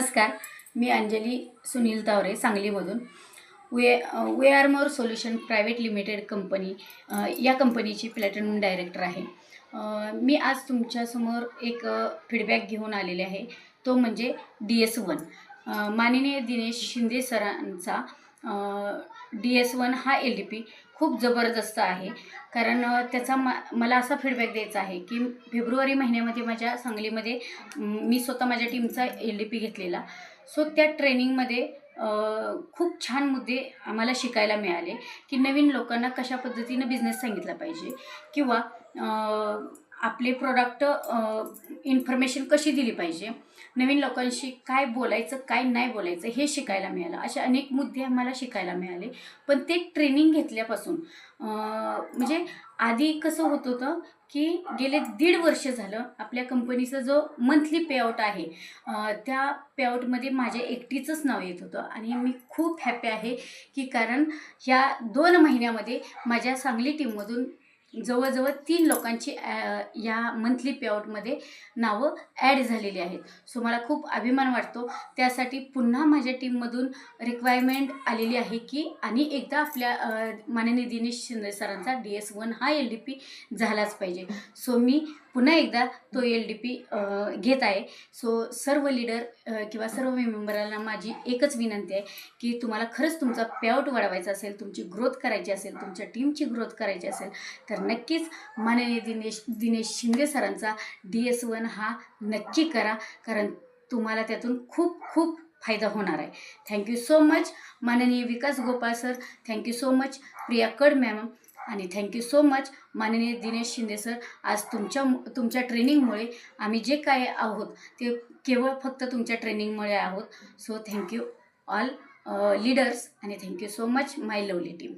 नमस्कार. मी अंजली सुनील तावरे सांगलीमधून. We we are more solution private limited company या कंपनीची प्लॅटिनम डायरेक्टर आहे. Uh, मी आज तुमच्यासमोर एक uh, फीडबॅक घेऊन आलेले आहे. तो म्हणजे डी एस वन माननीय दिनेश शिंदे सरांचा डी एस वन हा एल डी पी खूप जबरदस्त आहे. कारण त्याचा मा मला असा फीडबॅक द्यायचा आहे की फेब्रुवारी महिन्यामध्ये माझ्या सांगलीमध्ये मी स्वतः माझ्या टीमचा एल डी पी घेतलेला. सो त्या ट्रेनिंगमध्ये खूप छान मुद्दे आम्हाला शिकायला मिळाले की नवीन लोकांना कशा पद्धतीनं बिझनेस सांगितला पाहिजे किंवा आपले प्रोडक्ट इन्फॉर्मेशन कशी दिली पाहिजे? नवीन लोकांशी काय बोलायचं काय नाही बोलायचं हे शिकायला मिळालं. असे अनेक मुद्दे आम्हाला शिकायला मिळाले. पण ते ट्रेनिंग घेतल्यापासून म्हणजे आधी कसं होत होतं की गेले दीड वर्ष झालं आपल्या कंपनीचा जो मंथली पेआउट आहे त्या पेआउटमध्ये माझ्या एकटीचंच नाव येत होतं. आणि मी खूप हॅपी आहे की कारण ह्या दोन महिन्यामध्ये माझ्या सांगली टीममधून जवळजवळ तीन लोकांची या मंथली पेआउटमध्ये नावं ॲड झालेली आहेत. सो मला खूप अभिमान वाटतो. त्यासाठी पुन्हा माझ्या टीममधून रिक्वायरमेंट आलेली आहे की आणि एकदा आपल्या माननीय दिनेश शिंदे सरांचा डी एस वन हा एल डी पी झालाच पाहिजे. सो मी पुन्हा एकदा तो एल डी पी घेत आहे. सो सर्व लीडर किंवा सर्व मेंबरांना माझी एकच विनंती आहे की तुम्हाला खरंच तुमचा पेआउट वाढवायचा असेल तुमची ग्रोथ करायची असेल तुमच्या टीमची ग्रोथ करायची असेल तर तर नक्कीच माननीय दिनेश दिनेश शिंदे सरांचा डी एस वन हा नक्की करा कारण तुम्हाला त्यातून खूप खूप फायदा होणार आहे. थँक्यू सो मच माननीय Vikas Gopal sir. Thank you so much Priya Kad ma'am. आणि थँक्यू सो मच माननीय दिनेश शिंदे सर. आज तुमच्या तुमच्या ट्रेनिंगमुळे आम्ही जे काय आहोत ते केवळ फक्त तुमच्या ट्रेनिंगमुळे आहोत. So thank you all leaders आणि thank you so much my lovely team